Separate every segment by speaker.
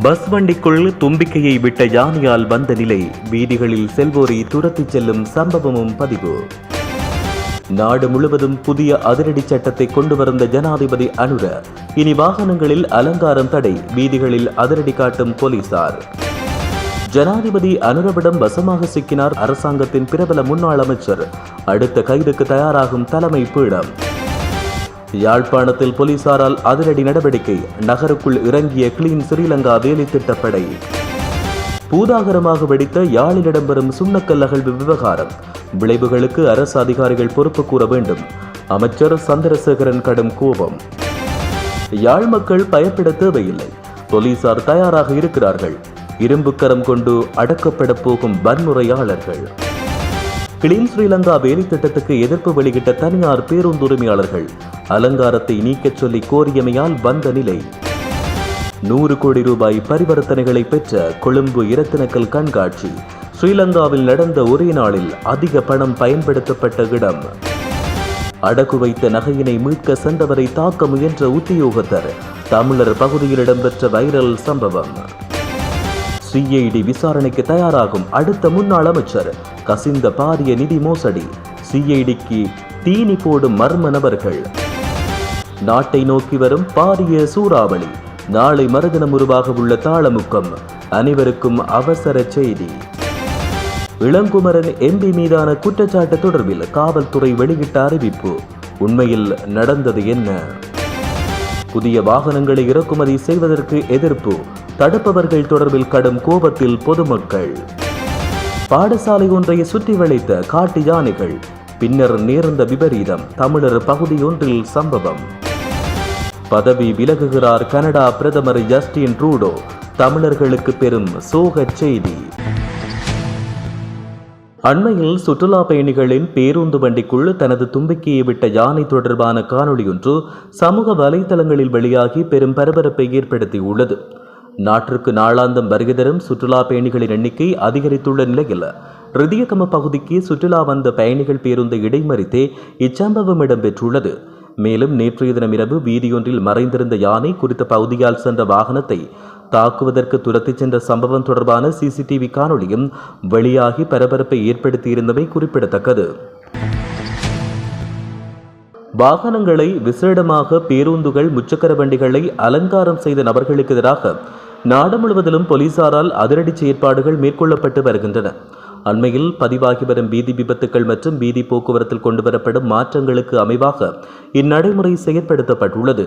Speaker 1: Bus வண்டிக்குள் தும்பிக்கையை விட்ட யானையால் வந்த நிலை. வீதிகளில் செல்வோரை துரத்திச் செல்லும் சம்பவமும் பதிவு. நாடு முழுவதும் புதிய அதிரடி சட்டத்தை கொண்டு வந்த ஜனாதிபதி அனுர இனி வாகனங்களில் அலங்காரம் தடை வீதிகளில் அதிரடி காட்டும் போலீசார். ஜனாதிபதி அனுரவிடம் வசமாக சிக்கினார் அரசாங்கத்தின் பிரபல முன்னாள் அமைச்சர். அடுத்த கைதுக்கு தயாராகும் தலைமை பீடம். யாழ்ப்பாணத்தில் போலீசாரால் அதிரடி நடவடிக்கை. நகருக்குள் இறங்கிய கிளீன் ஸ்ரீலங்கா வேலை திட்டப்படை. பூதாகரமாக வெடித்த யாழில் இடம்பெறும் சுண்ணக்கல் அகழ்வு விவகாரம். விளைவுகளுக்கு அரசு அதிகாரிகள் பொறுப்பு கூற வேண்டும். அமைச்சர் சந்திரசேகரன் கடும் கோபம். யாழ் மக்கள் பயப்பட தேவையில்லை. போலீசார் தயாராக இருக்கிறார்கள். இரும்புக்கரம் கொண்டு அடக்கப்பட போகும் வன்முறையாளர்கள். கிளீன் ஸ்ரீலங்கா வேலை திட்டத்துக்கு எதிர்ப்பு வெளியிட்ட தனியார் பேருந்துரிமையாளர்கள். அலங்காரத்தை நீக்கச் சொல்லி கோரியமையால் வந்த நிலை. நூறு கோடி ரூபாய் பரிவர்த்தனைகளை பெற்ற கொழும்பு இரத்தினக்கல் கண்காட்சி. ஸ்ரீலங்காவில் நடந்த ஒரே நாளில் அதிக பணம் பயன்படுத்தப்பட்ட இடம். அடகு வைத்த நகையினை மீட்க சென்றவரை தாக்க முயன்ற உத்தியோகத்தர். தமிழர் பகுதியில் இடம்பெற்ற வைரல் சம்பவம். சிஐடி விசாரணைக்கு தயாராகும் அடுத்த முன்னாள் அமைச்சர் கசிந்த பாரிய நிதி மோசடி. சிஐடிக்கு தீனி போடும் மர்ம நபர்கள். நாட்டை நோக்கி வரும் பாரிய சூறாவளி. நாளை மறுதினம் உருவாக உள்ள தாளமுக்கம். அனைவருக்கும் அவசர செய்தி. இளங்குமரன் எம்பி மீதான குற்றச்சாட்டு தொடர்பில் காவல்துறை வெளியிட்ட அறிவிப்பு. உண்மையில் நடந்தது என்ன? புதிய வாகனங்களை இறக்குமதி செய்வதற்கு எதிர்ப்பு. தடுப்பவர்கள் தொடர்பில் கடும் கோபத்தில் பொதுமக்கள். பாடசாலை ஒன்றை சுற்றி வளைத்த காட்டு யானைகள் பின்னர் நேர்ந்த விபரீதம் தமிழர் பகுதியொன்றில் சம்பவம். பதவி விலகுகிறார் கனடா பிரதமர் ஜஸ்டின் ட்ரூடோ தமிழர்களுக்கு பெரும் சோகச் செய்தி. அண்மையில் சுற்றுலா பயணிகளின் பேருந்து வண்டிக்குள் தனது தும்பிக்கையை விட்ட யானை தொடர்பான காணொளி ஒன்று சமூக வலைதளங்களில் வெளியாகி பெரும் பரபரப்பை ஏற்படுத்தியுள்ளது. நாட்டிற்கு நாளாந்தம் வருகை தரும் சுற்றுலா பயணிகளின் எண்ணிக்கை அதிகரித்துள்ள நிலையில் ரிதியகம பகுதிக்கு சுற்றுலா வந்த பயணிகள் பேருந்தை இடைமறித்தே இச்சம்பவம் இடம்பெற்றுள்ளது. மேலும் நேற்றைய தினம் இரவு வீதியொன்றில் மறைந்திருந்த யானை குறித்த பகுதியால் சென்ற வாகனத்தை தாக்குவதற்கு துரத்திச் சென்ற சம்பவம் தொடர்பான சிசிடிவி காணொளியும் வெளியாகி பரபரப்பை ஏற்படுத்தியிருந்தமை குறிப்பிடத்தக்கது. வாகனங்களை விசேடமாக பேருந்துகள் முச்சக்கர வண்டிகளை அலங்காரம் செய்த நபர்களுக்கு எதிராக நாடு முழுவதிலும் போலீசாரால் அதிரடி செயற்பாடுகள் மேற்கொள்ளப்பட்டு வருகின்றன. அண்மையில் பதிவாகி வரும் வீதி விபத்துக்கள் மற்றும் வீதி போக்குவரத்தில் கொண்டுவரப்படும் மாற்றங்களுக்கு அமைவாக இந்நடைமுறை செயற்படுத்தப்பட்டுள்ளது.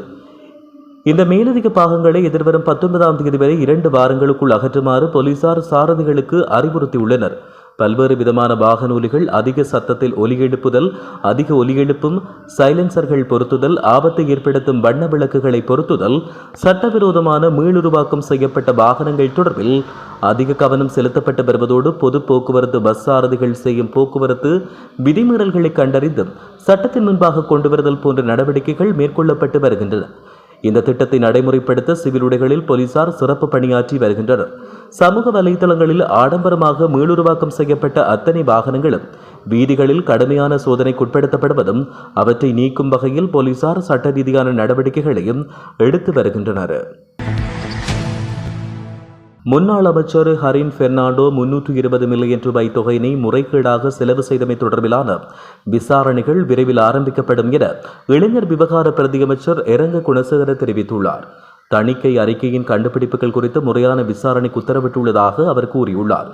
Speaker 1: இந்த மேலதிக பாகங்களை எதிர்வரும் பத்தொன்பதாம் தேதி வரை இரண்டு வாரங்களுக்குள் அகற்றுமாறு போலீசார் சாரதிகளுக்கு அறிவுறுத்தியுள்ளனர். பல்வேறு விதமான வாகனூலிகள் அதிக சத்தத்தில் ஒலி எழுப்புதல் அதிக ஒலி எழுப்பும் சைலன்சர்கள் பொருத்துதல் ஆபத்தை ஏற்படுத்தும் வண்ண விளக்குகளை பொருத்துதல் சட்டவிரோதமான மீளுருவாக்கம் செய்யப்பட்ட வாகனங்கள் தொடர்பில் அதிக கவனம் செலுத்தப்பட்டு வருவதோடு பொது போக்குவரத்து பஸ் சாரதிகள் செய்யும் போக்குவரத்து விதிமீறல்களை கண்டறிந்தும் சட்டத்தின் முன்பாக கொண்டு வருதல் போன்ற நடவடிக்கைகள் மேற்கொள்ளப்பட்டு வருகின்றன. இந்த திட்டத்தை நடைமுறைப்படுத்த சிவில் உடைகளில் போலீசார் சிறப்பு பணியாற்றி வருகின்றனர். சமூக வலைதளங்களில் ஆடம்பரமாக மீளுருவாக்கம் செய்யப்பட்ட அத்தனை வாகனங்களும் வீதிகளில் கடுமையான சோதனைக்குட்படுத்தப்படுவதும் அவற்றை நீக்கும் வகையில் போலீசார் சட்ட ரீதியான நடவடிக்கைகளையும் எடுத்து வருகின்றனர். முன்னாள் அமைச்சர் ஹரின் பெர்னாண்டோ முன்னூற்று இருபது மில்லியன் ரூபாய் தொகையினை முறைகேடாக செலவு செய்தமை தொடர்பிலான விசாரணைகள் விரைவில் ஆரம்பிக்கப்படும் என இளைஞர் விவகார பிரதியமைச்சர் இரங்க குணசேகர தெரிவித்துள்ளார். தணிக்கை அறிக்கையின் கண்டுபிடிப்புகள் குறித்து முறையான விசாரணைக்கு உத்தரவிட்டுள்ளதாக அவர் கூறியுள்ளார்.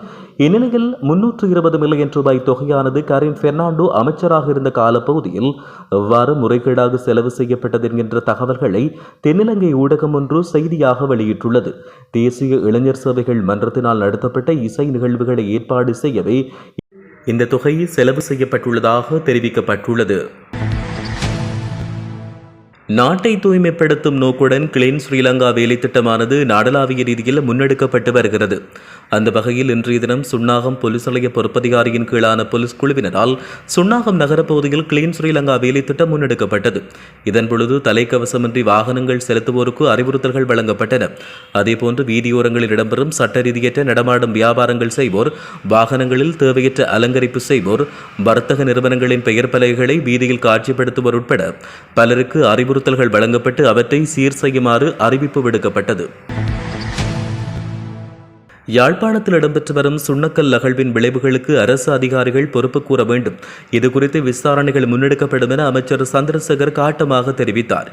Speaker 1: இந்நிலையில் முன்னூற்று இருபது மில்லியன் ரூபாய் தொகையானது கரீம் பெர்னாண்டோ அமைச்சராக இருந்த காலப்பகுதியில் எவ்வாறு முறைகேடாக செலவு செய்யப்பட்டது என்கின்ற தகவல்களை தென்னிலங்கை ஊடகம் ஒன்று செய்தியாக வெளியிட்டுள்ளது. தேசிய இளைஞர் சேவைகள் மன்றத்தினால் நடத்தப்பட்ட இசை நிகழ்வுகளை ஏற்பாடு செய்யவே இந்த தொகை செலவு செய்யப்பட்டுள்ளதாக தெரிவிக்கப்பட்டுள்ளது. நாட்டை தூய்மைப்படுத்தும் நோக்குடன் கிளீன் ஸ்ரீலங்கா வேலை திட்டமானது நாடளாவிய ரீதியில் முன்னெடுக்கப்பட்டு வருகிறது. அந்த வகையில் இன்றைய தினம் சுன்னாகம் போலீஸ் நிலைய பொறுப்பதிகாரியின் கீழான போலீஸ் குழுவினரால் சுன்னாகம் நகரப்பகுதியில் கிளீன் ஸ்ரீலங்கா வேலை திட்டம் முன்னெடுக்கப்பட்டது. இதன் பொழுது தலைக்கவசமின்றி வாகனங்கள் செலுத்துவோருக்கு அறிவுறுத்தல்கள் வழங்கப்பட்டன. அதேபோன்று வீதியோரங்களில் இடம்பெறும் சட்ட ரீதியற்ற நடமாடும் வியாபாரங்கள் செய்வோர் வாகனங்களில் தேவையற்ற அலங்கரிப்பு செய்வோர் வர்த்தக நிறுவனங்களின் பெயர் பலகைகளை வீதியில் காட்சிப்படுத்துவோர் உட்பட பலருக்கு அறிவுறுத்தல்கள் வழங்கப்பட்டு அவற்றை சீர் செய்யுமாறு அறிவிப்பு விடுக்கப்பட்டது. யாழ்ப்பாணத்தில் இடம்பெற்று வரும் சுண்ணக்கல் அகழ்வின் விளைவுகளுக்கு அரசு அதிகாரிகள் பொறுப்பு கூற வேண்டும். இதுகுறித்து விசாரணைகள் முன்னெடுக்கப்படும் என அமைச்சர் சந்திரசேகர் காட்டமாக தெரிவித்தார்.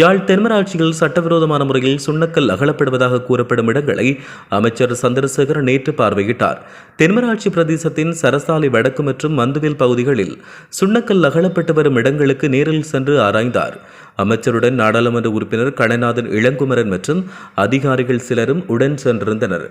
Speaker 1: யாழ் தென்மராட்சியில் சட்டவிரோதமான முறையில் சுண்ணக்கல் அகலப்படுவதாக கூறப்படும் இடங்களை அமைச்சர் சந்திரசேகர் நேற்று பார்வையிட்டார். தென்மராட்சி பிரதேசத்தின் சரசாலை வடக்கு மற்றும் மந்துவில் பகுதிகளில் சுண்ணக்கல் அகலப்பட்டு வரும் இடங்களுக்கு நேரில் சென்று ஆராய்ந்தார். அமைச்சருடன் நாடாளுமன்ற உறுப்பினர் கணநாதன் இளங்குமரன் மற்றும் அதிகாரிகள் சிலரும் உடன் சென்றிருந்தனர்.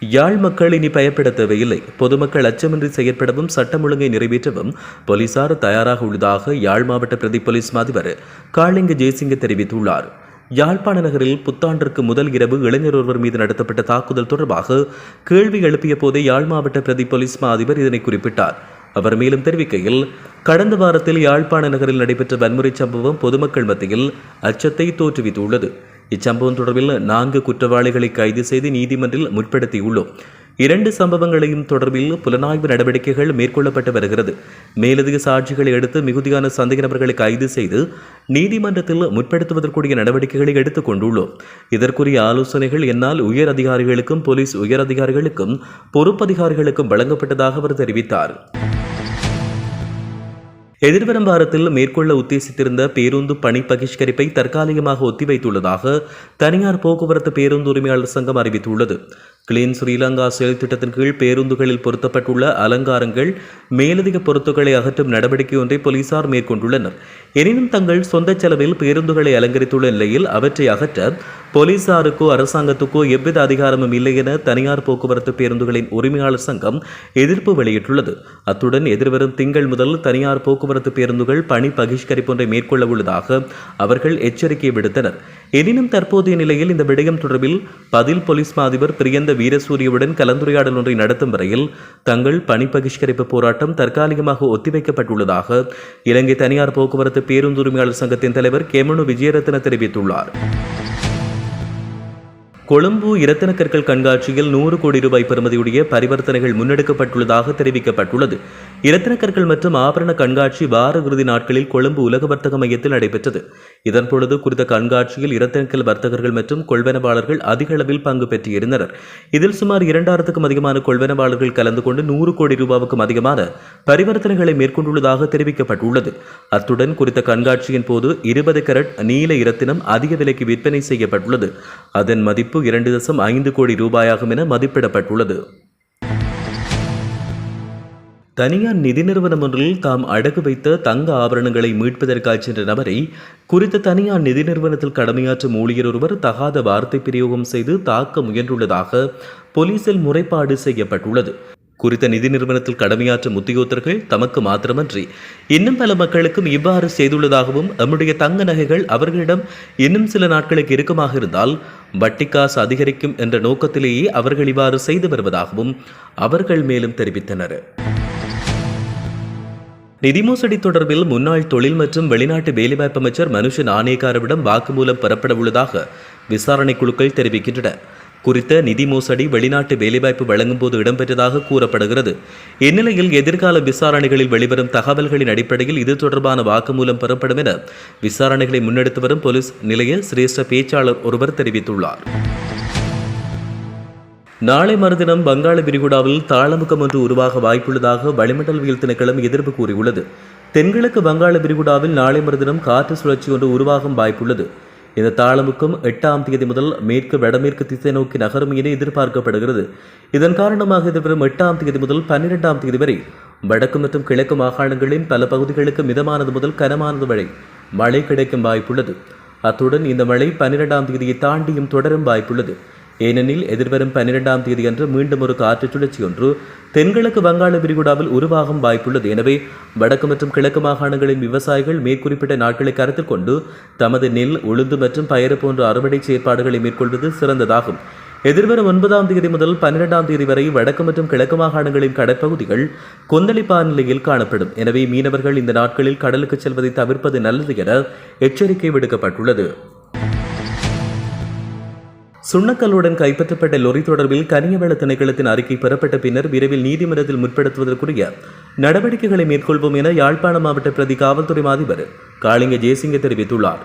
Speaker 1: யாழ் மக்கள் இனி பயப்பட தேவையில்லை. பொதுமக்கள் அச்சமின்றி செயற்படவும் சட்டம் ஒழுங்கை நிறைவேற்றவும் போலீசார் தயாராக உள்ளதாக யாழ் மாவட்ட பிரதி போலீஸ் மாதிபர் காளிங்க ஜெயசிங்க தெரிவித்துள்ளார். யாழ்ப்பாண நகரில் புத்தாண்டிற்கு முதல் இரவு இளைஞர் ஒருவர் மீது நடத்தப்பட்ட தாக்குதல் தொடர்பாக கேள்வி எழுப்பிய போதே யாழ் மாவட்ட பிரதி போலீஸ் மா அதிபர் இதனை குறிப்பிட்டார். அவர் மேலும் தெரிவிக்கையில் கடந்த வாரத்தில் யாழ்ப்பாண நகரில் நடைபெற்ற வன்முறை சம்பவம் பொதுமக்கள் மத்தியில் அச்சத்தை தோற்றுவித்துள்ளது. இச்சம்பவம் தொடர்பில் நான்கு குற்றவாளிகளை கைது செய்து நீதிமன்றில் முற்படுத்தியுள்ளோம். இரண்டு சம்பவங்களையும் தொடர்பில் புலனாய்வு நடவடிக்கைகள் மேற்கொள்ளப்பட்டு வருகிறது. மேலதிக சாட்சிகளை எடுத்து மிகுதியான சந்தேக நபர்களை கைது செய்து நீதிமன்றத்தில் முற்படுத்துவதற்குரிய நடவடிக்கைகளை எடுத்துக் கொண்டுள்ளோம். இதற்குரிய ஆலோசனைகள் என்னால் உயர் அதிகாரிகளுக்கும் போலீஸ் உயர் அதிகாரிகளுக்கும் பொறுப்பதிகாரிகளுக்கும் வழங்கப்பட்டதாக அவர் தெரிவித்தார். எதிர்வரும் வாரத்தில் மேற்கொள்ள உத்தேசித்திருந்த பேருந்து பணி பகிஷ்கரிப்பை தற்காலிகமாக ஒத்திவைத்துள்ளதாக தனியார் போக்குவரத்து பேருந்து உரிமையாளர் சங்கம் அறிவித்துள்ளது. கிளீன் ஸ்ரீலங்கா செயல் திட்டத்தின் கீழ் பேருந்துகளில் பொருத்தப்பட்டுள்ள அலங்காரங்கள் மேலதிக பொருத்துகளை அகற்றும் நடவடிக்கை ஒன்றை போலீசார் மேற்கொண்டுள்ளனர். எனினும் தங்கள் சொந்த செலவில் பேருந்துகளை அலங்கரித்துள்ள நிலையில் அவற்றை அகற்ற போலீசாருக்கோ அரசாங்கத்துக்கோ எவ்வித அதிகாரமும் இல்லை என தனியார் போக்குவரத்து பேருந்துகளின் உரிமையாளர் சங்கம் எதிர்ப்பு வெளியிட்டுள்ளது. அத்துடன் எதிர்வரும் திங்கள் முதல் தனியார் போக்குவரத்து பேருந்துகள் பணி பகிஷ்கரிப்பு ஒன்றை மேற்கொள்ள உள்ளதாக அவர்கள் எச்சரிக்கை விடுத்தனர். எனினும் தற்போதைய நிலையில் இந்த விடயம் தொடர்பில் பதில் போலீஸ் மாதிபர் பிரியந்த வீரசூரியவுடன் கலந்துரையாடல் ஒன்றை நடத்தும் வரையில் தங்கள் பணி பகிஷ்கரிப்பு போராட்டம் தற்காலிகமாக ஒத்திவைக்கப்பட்டுள்ளதாக இலங்கை தனியார் போக்குவரத்து பேருந்துரிமையாளர் சங்கத்தின் தலைவர் கெமனு விஜயரத்ன தெரிவித்துள்ளார். கொழும்பு இரத்தினக்கற்கள் கண்காட்சியில் நூறு கோடி ரூபாய் பெறுமதியுடைய பரிவர்த்தனைகள் முன்னெடுக்கப்பட்டுள்ளதாக தெரிவிக்கப்பட்டுள்ளது. இரத்தினக்கற்கள் மற்றும் ஆபரண கண்காட்சி வார இறுதி நாட்களில் கொழும்பு உலக வர்த்தக மையத்தில் நடைபெற்றது. இதன்பொழுது குறித்த கண்காட்சியில் இரத்தினக்கல் வர்த்தகர்கள் மற்றும் கொள்வனவாளர்கள் அதிக அளவில் பங்கு பெற்றிருந்தனர். இதில் சுமார் இரண்டாயிரத்துக்கும் அதிகமான கொள்வனவாளர்கள் கலந்து கொண்டு நூறு கோடி ரூபாவுக்கும் அதிகமான பரிவர்த்தனைகளை மேற்கொண்டுள்ளதாக தெரிவிக்கப்பட்டுள்ளது. அத்துடன் குறித்த கண்காட்சியின் போது இருபது கரட் நீல இரத்தினம் அதிக விலைக்கு விற்பனை செய்யப்பட்டுள்ளது. அதன் மதிப்பு இரண்டு தசம் ஐந்து கோடி ரூபாயாகும் என மதிப்பிடப்பட்டுள்ளது. தனியார் நிதி நிறுவனம் ஒன்றில் தாம் அடகு வைத்த தங்க ஆபரணங்களை மீட்பதற்காக சென்ற நபரை குறித்த தனியார் நிதி நிறுவனத்தில் கடமையாற்றும் ஊழியர் ஒருவர் தகாத வார்த்தை பிரயோகம் செய்து தாக்க முயன்றுள்ளதாக போலீசில் முறைப்பாடு செய்யப்பட்டுள்ளது. குறித்த நிதி நிறுவனத்தில் கடமையாற்றும் உத்தியோகத்தர்கள் தமக்கு மாத்திரமன்றி. இன்னும் பல மக்களுக்கும் இவ்வாறு செய்துள்ளதாகவும் நம்முடைய தங்க நகைகள் அவர்களிடம் இன்னும் சில நாட்களுக்கு இறுக்கமாக இருந்தால் வட்டி காசு அதிகரிக்கும் என்ற நோக்கத்திலேயே அவர்கள் இவ்வாறு செய்து வருவதாகவும் அவர்கள் மேலும் தெரிவித்தனர். நிதி மோசடி தொடர்பில் முன்னாள் தொழில் மற்றும் வெளிநாட்டு வேலைவாய்ப்பு அமைச்சர் மனுஷன் நாணயக்காரவிடம் வாக்குமூலம் பெறப்பட உள்ளதாக விசாரணை குழுக்கள் தெரிவிக்கின்றன. குறித்த நிதி மோசடி வெளிநாட்டு வேலைவாய்ப்பு வழங்கும் போது இடம்பெற்றதாக கூறப்படுகிறது. இந்நிலையில் எதிர்கால விசாரணைகளில் வெளிவரும் தகவல்களின் அடிப்படையில் இது தொடர்பான வாக்குமூலம் பெறப்படும் என விசாரணைகளை முன்னெடுத்து வரும் போலீஸ் நிலைய சிரேஷ்ட பேச்சாளர் ஒருவர் தெரிவித்துள்ளார். நாளை மறுதினம் வங்காள விரிகுடாவில் தாளமுகம் ஒன்று உருவாக வாய்ப்புள்ளதாக வளிமண்டலவியல் திணைக்களம் எதிர்ப்பு கூறியுள்ளது. தென்கிழக்கு வங்காள விரிகுடாவில் நாளை மறுதினம் காற்று சுழற்சி ஒன்று உருவாகும் வாய்ப்புள்ளது. இந்த தாளமுக்கம் எட்டாம் தேதி முதல் மேற்கு வடமேற்கு திசை நோக்கி நகரும் என எதிர்பார்க்கப்படுகிறது. இதன் காரணமாக எதிர்வரும் எட்டாம் தேதி முதல் பன்னிரெண்டாம் தேதி வரை வடக்கு மற்றும் கிழக்கு மாகாணங்களின் பல பகுதிகளுக்கு மிதமானது முதல் கனமானது வரை மழை கிடைக்கும் வாய்ப்புள்ளது. அத்துடன் இந்த மழை பன்னிரெண்டாம் தேதியை தாண்டியும் தொடரும் வாய்ப்புள்ளது. ஏனெனில் எதிர்வரும் பன்னிரெண்டாம் தேதியன்று மீண்டும் ஒரு காற்று சுழற்சி ஒன்று. தென்கிழக்கு வங்காள விரிகுடாவில் உருவாகும் வாய்ப்புள்ளது. எனவே வடக்கு மற்றும் கிழக்கு மாகாணங்களின் விவசாயிகள் மேற்குறிப்பிட்ட நாட்களை கருத்தில் கொண்டு தமது நெல் உளுந்து மற்றும் பயறு போன்ற அறுவடை செயற்பாடுகளை மேற்கொள்வது சிறந்ததாகும். எதிர்வரும் ஒன்பதாம் தேதி முதல் பன்னிரெண்டாம் தேதி வரை வடக்கு மற்றும் கிழக்கு மாகாணங்களின் கடற்பகுதிகள் கொந்தளிப்பான நிலையில் காணப்படும். எனவே மீனவர்கள் இந்த நாட்களில் கடலுக்கு செல்வதை தவிர்ப்பது நல்லது என எச்சரிக்கை விடுக்கப்பட்டுள்ளது. சுண்ணக்கல்லுடன் கைப்பற்றப்பட்ட லொரி தொடர்பில் கனியவள திணைக்களத்தின் அறிக்கை பெறப்பட்ட பின்னர் விரைவில் நீதிமன்றத்தில் முற்படுத்துவதற்குரிய நடவடிக்கைகளை மேற்கொள்வோம் என யாழ்ப்பாண மாவட்ட பிரதி காவல்துறை அதிபர் காளிங்க ஜெயசிங்க தெரிவித்துள்ளார்.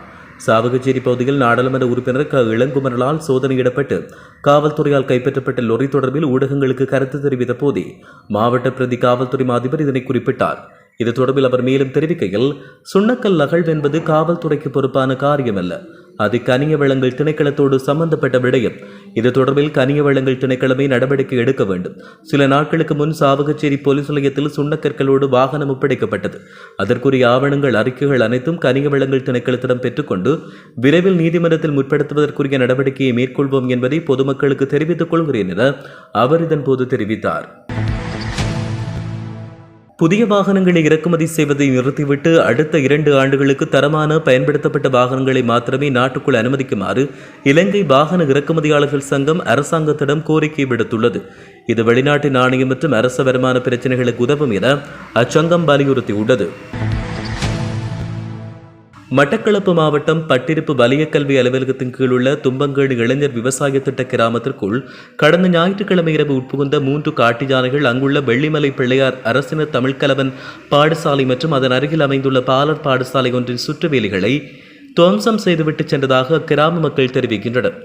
Speaker 1: சாவகச்சேரி பகுதியில் நாடாளுமன்ற உறுப்பினர் க. இளங்குமரலால் சோதனையிடப்பட்டு காவல்துறையால் கைப்பற்றப்பட்ட லொரி தொடர்பில் ஊடகங்களுக்கு கருத்து தெரிவித்த போதே மாவட்ட பிரதி காவல்துறை அதிபர் இதனை குறிப்பிட்டார். இது தொடர்பில் அவர் மேலும் தெரிவிக்கையில் சுண்ணக்கல் அகழ்வு காவல்துறைக்கு பொறுப்பான காரியமல்ல. அது கனிய வளங்கள் திணைக்களத்தோடு சம்பந்தப்பட்ட விடயம். இது தொடர்பில் கனிய வளங்கள் திணைக்களமே நடவடிக்கை எடுக்க வேண்டும். சில நாட்களுக்கு முன் சாவகச்சேரி போலீஸ் நிலையத்தில் சுண்ணக்கற்களோடு வாகனம் ஒப்படைக்கப்பட்டது. அதற்குரிய ஆவணங்கள் அறிக்கைகள் அனைத்தும் கனிய வளங்கள் திணைக்களத்திடம் பெற்றுக்கொண்டு விரைவில் நீதிமன்றத்தில் முற்படுத்துவதற்குரிய நடவடிக்கையை மேற்கொள்வோம் என்பதை பொதுமக்களுக்கு தெரிவித்துக் கொள்கிறேன் என அவர் இதன்போது தெரிவித்தார். புதிய வாகனங்களை இறக்குமதி செய்வதை நிறுத்திவிட்டு அடுத்த இரண்டு ஆண்டுகளுக்கு தரமான பயன்படுத்தப்பட்ட வாகனங்களை மாத்திரமே நாட்டுக்குள் அனுமதிக்குமாறு இலங்கை வாகன இறக்குமதியாளர்கள் சங்கம் அரசாங்கத்திடம் கோரிக்கை விடுத்துள்ளது. இது வெளிநாட்டு நாணயம் மற்றும் அரச வருமான பிரச்சினைகளுக்கு உதவும் என அச்சங்கம் வலியுறுத்தியுள்ளது. மட்டக்களப்பு மாவட்டம் பட்டிருப்பு வலிய கல்வி அலுவலகத்தின் கீழ் உள்ள தும்பங்கேடு இளைஞர் விவசாய திட்ட கிராமத்திற்குள் கடந்த ஞாயிற்றுக்கிழமை இரவு உட்புகுந்த மூன்று காட்டு யானைகள் அங்குள்ள வெள்ளிமலை பிள்ளையார் அரசின தமிழ்கலவன் பாடசாலை மற்றும் அதன் அருகில் அமைந்துள்ள பாலர் பாடசாலை ஒன்றின் சுற்றுவேலிகளை துவம்சம் செய்துவிட்டு சென்றதாக அக்கிராம மக்கள் தெரிவிக்கின்றனர்.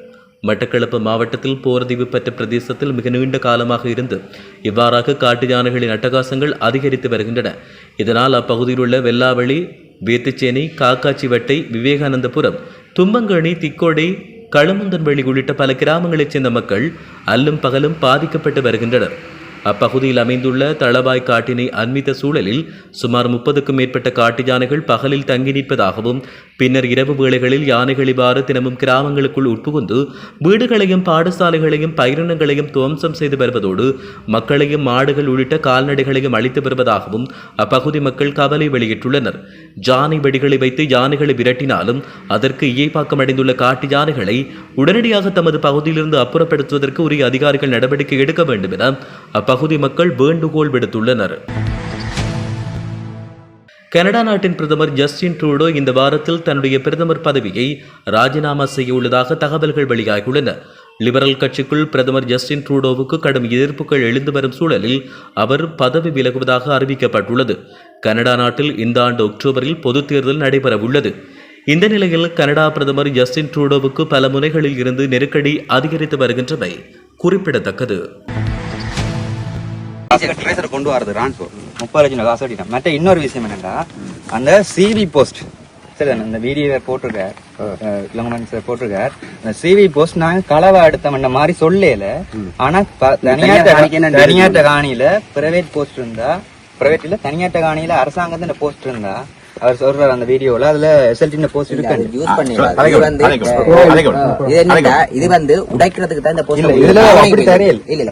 Speaker 1: மட்டக்களப்பு மாவட்டத்தில் போர்தீவு பெற்ற பிரதேசத்தில் மிக நீண்ட காலமாக இருந்து இவ்வாறாக காட்டு யானைகளின் அட்டகாசங்கள் அதிகரித்து வருகின்றன. இதனால் அப்பகுதியில் உள்ள வெள்ளாவளி வேத்துச்சேனை காக்காச்சிவட்டை விவேகானந்தபுரம் தும்பங்கணி திக்கோடை களுமுந்தன்வெளி உள்ளிட்ட பல கிராமங்களைச் சேர்ந்த மக்கள் அல்லும் பகலும் பாதிக்கப்பட்டு வருகின்றனர். அப்பகுதியில் அமைந்துள்ள தளவாய் காட்டினை அண்மித்த சூழலில் சுமார் முப்பதுக்கும் மேற்பட்ட காட்டு யானைகள் பகலில் தங்கி நிற்பதாகவும் பின்னர் இரவு வேளைகளில் யானைகள் இவ்வாறு தினமும் கிராமங்களுக்குள் உட்புகுந்து வீடுகளையும் பாடசாலைகளையும் பயிரினங்களையும் துவம்சம் செய்து வருவதோடு மக்களையும் மாடுகள் உள்ளிட்ட கால்நடைகளையும் அழித்து வருவதாகவும் அப்பகுதி மக்கள் கவலை வெளியிட்டுள்ளனர். ஜானை வெடிகளை வைத்து யானைகளை விரட்டினாலும் அதற்கு இயைப்பாக்கம் அடைந்துள்ள காட்டு யானைகளை உடனடியாக தமது பகுதியிலிருந்து அப்புறப்படுத்துவதற்கு உரிய அதிகாரிகள் நடவடிக்கை எடுக்க வேண்டும் என அப்பகுதி அப்பகுதி மக்கள் வேண்டுகோள் விடுத்துள்ளனர். கனடா நாட்டின் பிரதமர் ஜஸ்டின் ட்ரூடோ இந்த வாரத்தில் தன்னுடைய பிரதமர் பதவியை ராஜினாமா செய்ய உள்ளதாக தகவல்கள் வெளியாகியுள்ளன. லிபரல் கட்சிக்குள் பிரதமர் ஜஸ்டின் ட்ரூடோவுக்கு கடும் எதிர்ப்புகள் எழுந்து வரும் சூழலில் அவர் பதவி விலகுவதாக அறிவிக்கப்பட்டுள்ளது. கனடா நாட்டில் இந்த ஆண்டு அக்டோபரில் பொதுத் தேர்தல் நடைபெறவுள்ளது. இந்த நிலையில் கனடா பிரதமர் ஜஸ்டின் ட்ரூடோவுக்கு பல முனைகளில் இருந்து நெருக்கடி அதிகரித்து வருகின்றமை குறிப்பிடத்தக்கது.
Speaker 2: ட்ரேசரை கொண்டு வரது ரான்சோ முப்பது லட்சம் காசு கட்டிட்டேன் மற்ற இன்னொரு விஷயம் என்னன்னா அந்த சிவி போஸ்ட் சரி அந்த வீடியோ போட்டிருக்கார். இளங்கமன் சார் போட்டிருக்கார். அந்த சிவி போஸ்ட் நாங்க களவா எடுத்தோம்ன்ற மாதிரி சொல்லல. ஆனா தனியாட்ட காணியில பிரைவேட் போஸ்ட் இருந்தா பிரைவேட் இல்ல தனியாட்ட காணியில அரசாங்கத்தின் போஸ்ட் இருந்தா அவர் சொல்றாரு அந்த வீடியோல. அதுல எஸ்எல்டி போஸ்ட் இருக்கு.
Speaker 3: யூஸ் பண்ணிடலாம் இது வந்து உடைக்கிறதுக்கு தான் இந்த post
Speaker 2: இல்ல, அப்படி
Speaker 3: இருக்குது.
Speaker 2: தெரியல.
Speaker 3: இல்ல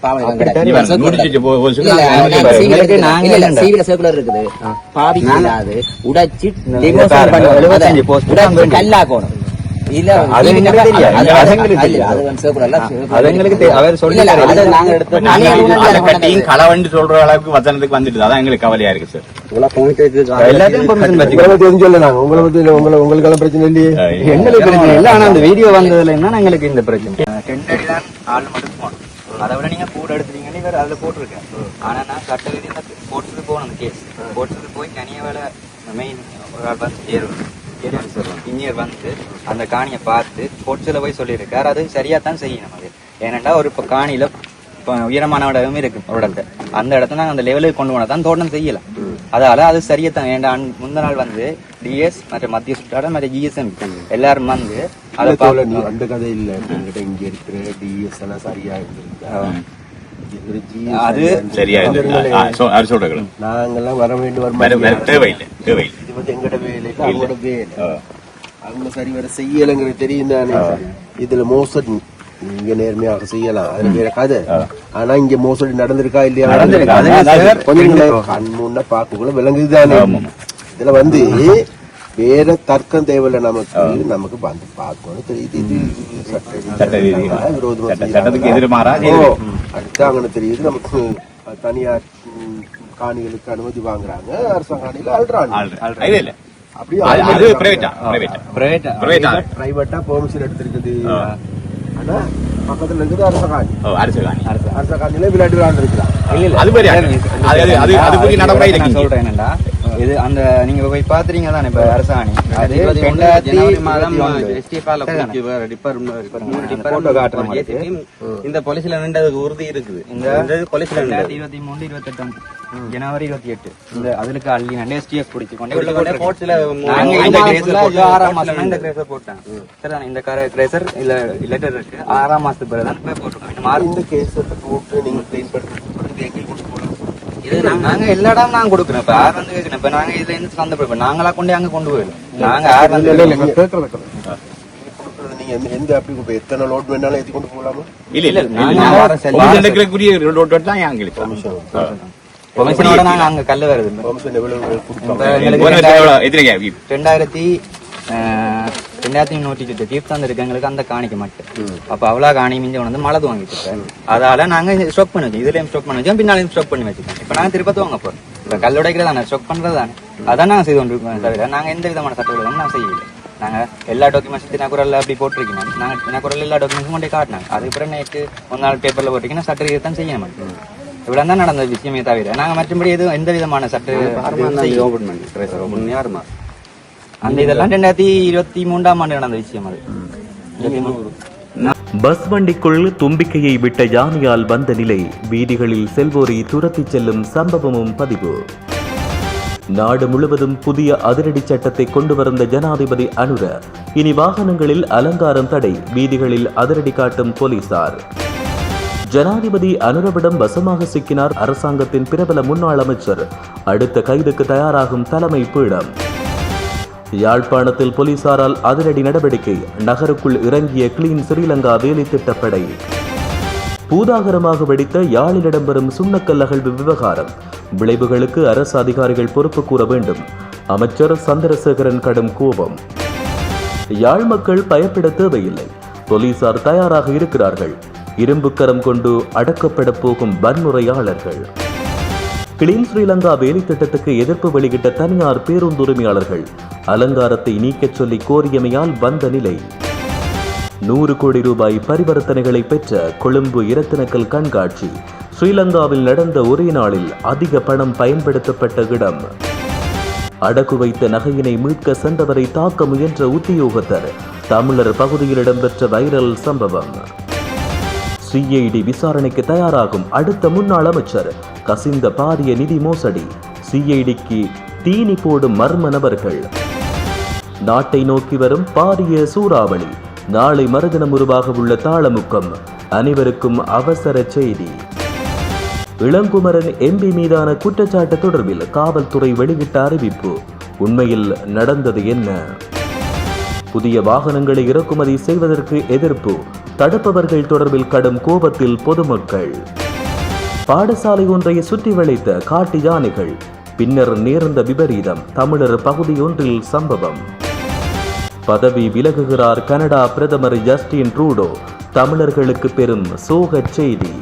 Speaker 3: இருக்குது. பாவிக்க இல்லாது உடைச்சு
Speaker 2: இந்த
Speaker 3: demolition
Speaker 2: பாருங்க,
Speaker 3: பண்ணணும்.
Speaker 2: 75
Speaker 3: அதை
Speaker 2: post
Speaker 3: உடைச்சு
Speaker 2: தான் வேண்டியது.
Speaker 3: கல்லாக்கணும்.
Speaker 4: களவண்டு சொல்ற அளவுக்கு வசனத்துக்கு வந்துட்டு அதான் எங்களுக்கு கவலையா இருக்கு சார்
Speaker 2: எல்லாத்தையும் permission
Speaker 5: உங்களை
Speaker 2: வச்சுக்கணும்.
Speaker 5: பத்தி எதுவும் சொல்ல நாங்க உங்களை பத்தி இல்ல, உங்களை உங்களுக்கெல்லாம் பிரச்சனை இல்லையே.
Speaker 2: எங்களுக்கு பிரச்சனை இல்ல ஆனா அந்த வீடியோ வந்ததுல என்ன எங்களுக்கு இந்த பிரச்சனை. ஆள் மட்டும் போகணும் அதை விட நீங்க கூட எடுத்துட்டீங்கன்னு இவர் அதுல போட்டிருக்கேன் ஆனா நான் சட்ட ரீதியா போகணும் அந்த கேஸ் கோர்ட்ஸுக்கு போய் தனியா வேலை மெயின் ஒரு ஆள் வந்து ஏறும் இன்ஜினியர் வந்து அந்த காணியை பார்த்து கோர்ட்ஸில் போய் சொல்லியிருக்காரு. அது சரியா தான் செய்யணும் அது. ஏனெண்டா ஒரு இப்போ காணியில இப்போ உயரமான இடமும் இருக்கு ஒரு இடத்த அந்த இடத்த நாங்கள் அந்த லெவலுக்கு கொண்டு போனா தான் தோட்டம் செய்யலாம். அதால அது சரியா தான் ஏன்டா அன்- முந்த நாள் வந்து டிஎஸ் மற்ற மத்திய சுற்றாடல் மற்ற ஜிஎஸ்எம் எல்லாரும் வந்து அதை
Speaker 5: அந்த கதை இல்ல. என்கிட்ட இங்க இருக்கிற டிஎஸ் எல்லாம் சரியா இருந்திருக்கா.
Speaker 2: அது
Speaker 4: சரியா
Speaker 5: நாங்கெல்லாம் வர வேண்டும்.
Speaker 4: தேவையில்லை தேவையில்லை.
Speaker 5: இது வந்து எங்கட வேலை? அவங்களோட வேலை. அவங்க சரி வர செய்யலைங்கிறது தெரியும் தானே. இதுல மோசடி. நீங்க நேர்மையாக செய்யலாம். அது வேற கதை. ஆனா இங்க மோசடி நடந்திருக்கா இல்லையா? கொஞ்சம் கண் முன்ன பார்க்கக்குள்ள விளங்குதுதானே இதுல வந்து வேற தர்க்கம் தேவையில்ல நமக்கு. நமக்கு வந்து பார்க்கணும் தெரியுது. இது விரோதமா
Speaker 4: செய்யுது.
Speaker 5: அடுத்தாங்கன்னு தெரியுது நமக்கு. தனியார் காணிகளுக்கு அனுமதி வாங்குறாங்க அரசாங்க காணியில அல்றாங்க
Speaker 4: இல்ல அது பிரைவேட்டா பிரைவேட்டா
Speaker 2: பிரைவேட்
Speaker 4: பிரைவேட்டா
Speaker 5: பிரைவேட்டா பெர்மிஷன் எடுத்திருக்குது ஆனா பக்கத்துல இருக்குது அரச காணி
Speaker 4: அரசு காணி
Speaker 5: அரச காணியில விளையாட்டு விளையாண்டு இருக்கிறான்
Speaker 2: இல்ல
Speaker 4: அது மாதிரி அது நடைமுறை
Speaker 2: சொல்றேன் என்னடா இது அந்த நீங்க போய் பாத்துறீங்க தானே இப்ப அரசாணி? அது ரெண்டாயிரத்தி
Speaker 3: மாதம் இந்த போலீஸ்ல நின்றதுக்கு உறுதி இருக்குது. இந்த
Speaker 2: ரெண்டாயிரத்தி இருபத்தி மூணு இருபத்தெட்டாம் ஜனவரி இருபத்தி எட்டு. இந்த அதுக்கு அள்ளி நண்டு எஸ்டிஎஃப் பிடிச்சு கொண்டு ஆறாம் மாசம் இந்த
Speaker 3: கிரேசர் போட்டேன்.
Speaker 2: சரிதானே? இந்த கிரேசர் இல்ல லெட்டர் இருக்கு. ஆறாம் மாசத்துக்கு பிறகு இந்த
Speaker 5: இந்த கேஸ் போட்டு நீங்க கிளீன் பண்ணுறது எங்களுக்கு கொடுத்து போகலாம்
Speaker 2: இது நாங்க- நாங்க எல்லா இடம் நாங்க கொடுக்குறோம். இப்ப யார் வந்து கேட்கணும். இப்ப நாங்க இதுல இருந்து சந்தர்ப்பம் நாங்களா கொண்டு அங்க கொண்டு போயிடும் நாங்க யார் வந்து
Speaker 5: கொடுக்குறது நீங்க எந்த- எந்த அப்படி எத்தனை லோட் வேணாலும் ஏத்தி கொண்டு போகலாமா?
Speaker 4: இல்ல இல்ல.
Speaker 2: நாங்க
Speaker 4: எடுக்கக்கூடிய ரோட் தான் எங்களுக்கு
Speaker 2: பெர்மிஷனோட நாங்க அங்க கல்லு வருது. ரெண்டாயிரத்தி ஆஹ், ரெண்டாயிரத்தி நூற்றி சுட்டு தீர்த்தாந்து இருக்கவங்களுக்கு அந்த காணிக்க மாட்டேன். அப்ப அவ்வளவு காணி மிஞ்ச வந்து மலது வாங்கிட்டு. அதால நாங்க ஸ்டாக் பண்ணி வச்சோம் இதுலயும் ஸ்டாக் பண்ணி வச்சோம் பின்னாலையும் ஸ்டாக் பண்ணி வச்சுக்கோம் இப்ப நாங்க திருப்பத்து வாங்க போறோம். இப்ப கல் உடைக்கிறது தானே ஸ்டாக் பண்றது தானே. அதான் நாங்க செய்து கொண்டிருக்கோம். தவிர நாங்க எந்த விதமான சட்ட விரோதமும் நாங்க செய்யல நாங்க எல்லா டாக்குமெண்ட்ஸ் தினக்குரல்ல அப்படி போட்டிருக்கோம் நாங்க தினக்குரல் எல்லா டாக்குமெண்ட்ஸும் கொண்டே காட்டினாங்க. அதுக்கு பிறகு நேற்று ஒரு நாள் பேப்பர்ல போட்டிங்கன்னா சட்ட தான் செய்ய மாட்டோம் இவ்வளவு தான் நடந்த விஷயமே தவிர நாங்க மற்றபடி எதுவும் எந்த விதமான சட்ட அந்த இதெல்லாம் ரெண்டாயிரத்தி இருபத்தி மூன்றாம் ஆண்டு நடந்த விஷயம் அது.
Speaker 1: பஸ் வண்டிக்குள் தும்பிக்கையை விட்ட யானையால் வந்த நிலை. வீதிகளில் செல்வோரை துரத்திச் செல்லும் சம்பவமும் பதிவு. நாடு முழுவதும் புதிய அதிரடி சட்டத்தை கொண்டு வந்த ஜனாதிபதி அனுர இனி வாகனங்களில் அலங்காரம் தடை வீதிகளில் அதிரடி காட்டும் போலீசார். ஜனாதிபதி அனுரவிடம் வசமாக சிக்கினார் அரசாங்கத்தின் பிரபல முன்னாள் அமைச்சர். அடுத்த கைதுக்கு தயாராகும் தலைமை பீடம். யாழ்ப்பாணத்தில் போலீசாரால் அதிரடி நடவடிக்கை. நகருக்குள் இறங்கிய கிளீன் ஸ்ரீலங்கா வேலை திட்டப்படை. பூதாகரமாக வெடித்த யாழில் இடம்பெறும் சுண்ணக்கல் அகழ்வு விவகாரம். விளைவுகளுக்கு அரசு அதிகாரிகள் பொறுப்பு கூற வேண்டும். அமைச்சர் சந்திரசேகரன் கடும் கோபம். யாழ் மக்கள் பயப்பட தேவையில்லை. போலீசார் தயாராக இருக்கிறார்கள். இரும்புக்கரம் கொண்டு அடக்கப்பட போகும் வன்முறையாளர்கள். கிளீன் ஸ்ரீலங்கா வேலை திட்டத்துக்கு எதிர்ப்பு வெளியிட்ட தனியார் பேருந்துரிமையாளர்கள் அலங்காரத்தை நீக்கச் சொல்லி கோரியமையால் வந்த நிலை. நூறு கோடி ரூபாய் பரிவர்த்தனைகளை பெற்ற கொழும்பு இரத்தினக்கல் கண்காட்சி. ஸ்ரீலங்காவில் நடந்த ஒரே நாளில் அதிக பணம் பயன்படுத்தப்பட்ட இடம். அடகு வைத்த நகையினை மீட்க சென்றவரை தாக்க முயன்ற உத்தியோகத்தர் தமிழர் பகுதியில் இடம்பெற்ற வைரல் சம்பவம். சிஐடி விசாரணைக்கு தயாராகும் அடுத்த முன்னாள் அமைச்சர் கசிந்த பாரிய நிதி மோசடி. சிஐடிக்கு தீனி போடும் மர்ம நபர்கள். நாட்டை நோக்கி வரும் பாரிய சூறாவளி. நாளை மறுதினம் உருவாக உள்ள தாளமுக்கம். அனைவருக்கும் அவசர செய்தி. இளங்குமரன் எம்பி மீதான குற்றச்சாட்டு தொடர்பில் காவல்துறை வெளியிட்ட அறிவிப்பு. உண்மையில் நடந்தது என்ன? புதிய வாகனங்களை இறக்குமதி செய்வதற்கு எதிர்ப்பு. தடுப்பவர்கள் தொடர்பில் கடும் கோபத்தில் பொதுமக்கள். பாடசாலை ஒன்றை சுற்றி வளைத்த காட்டு யானைகள் பின்னர் நேர்ந்த விபரீதம் தமிழர் பகுதியொன்றில் சம்பவம். பதவி விலகுகிறார் கனடா பிரதமர் ஜஸ்டின் ட்ரூடோ தமிழர்களுக்கு பெரும் சோகச் செய்தி.